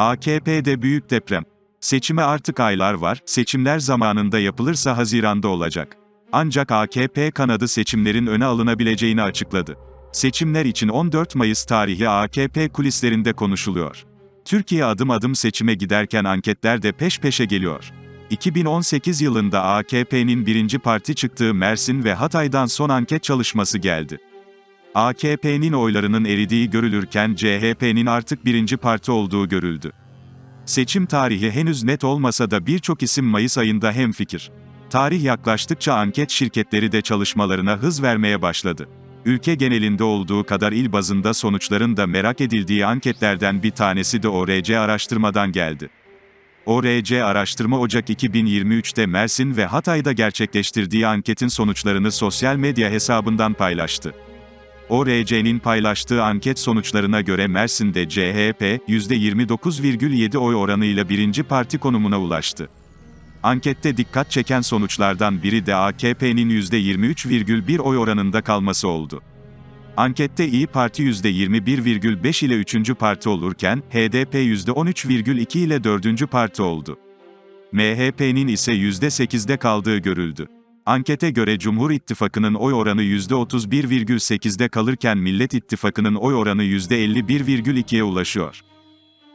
AKP'de büyük deprem. Seçime artık aylar var, seçimler zamanında yapılırsa Haziran'da olacak. Ancak AKP kanadı seçimlerin öne alınabileceğini açıkladı. Seçimler için 14 Mayıs tarihi AKP kulislerinde konuşuluyor. Türkiye adım adım seçime giderken anketler de peş peşe geliyor. 2018 yılında AKP'nin birinci parti çıktığı Mersin ve Hatay'dan son anket çalışması geldi. AKP'nin oylarının eridiği görülürken CHP'nin artık birinci parti olduğu görüldü. Seçim tarihi henüz net olmasa da birçok isim Mayıs ayında hemfikir. Tarih yaklaştıkça anket şirketleri de çalışmalarına hız vermeye başladı. Ülke genelinde olduğu kadar il bazında sonuçların da merak edildiği anketlerden bir tanesi de ORC araştırmadan geldi. ORC araştırma Ocak 2023'te Mersin ve Hatay'da gerçekleştirdiği anketin sonuçlarını sosyal medya hesabından paylaştı. ORC'nin paylaştığı anket sonuçlarına göre Mersin'de CHP, %29,7 oy oranıyla birinci parti konumuna ulaştı. Ankette dikkat çeken sonuçlardan biri de AKP'nin %23,1 oy oranında kalması oldu. Ankette İyi Parti %21,5 ile 3. parti olurken, HDP %13,2 ile 4. parti oldu. MHP'nin ise %8'de kaldığı görüldü. Ankete göre Cumhur İttifakı'nın oy oranı %31,8'de kalırken Millet İttifakı'nın oy oranı %51,2'ye ulaşıyor.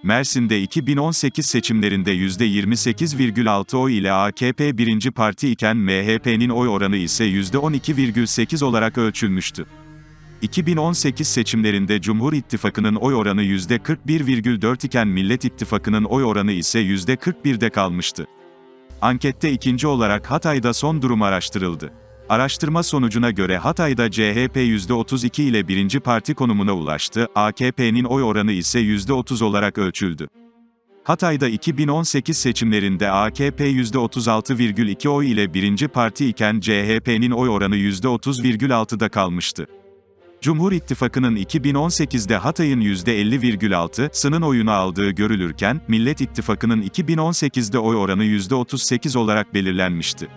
Mersin'de 2018 seçimlerinde %28,6 oy ile AKP birinci parti iken MHP'nin oy oranı ise %12,8 olarak ölçülmüştü. 2018 seçimlerinde Cumhur İttifakı'nın oy oranı %41,4 iken Millet İttifakı'nın oy oranı ise %41'de kalmıştı. Ankette ikinci olarak Hatay'da son durum araştırıldı. Araştırma sonucuna göre Hatay'da CHP %32 ile birinci parti konumuna ulaştı, AKP'nin oy oranı ise %30 olarak ölçüldü. Hatay'da 2018 seçimlerinde AKP %36,2 oy ile birinci parti iken CHP'nin oy oranı %30,6'da kalmıştı. Cumhur İttifakı'nın 2018'de Hatay'ın %50,6'sının oyunu aldığı görülürken, Millet İttifakı'nın 2018'de oy oranı %38 olarak belirlenmişti.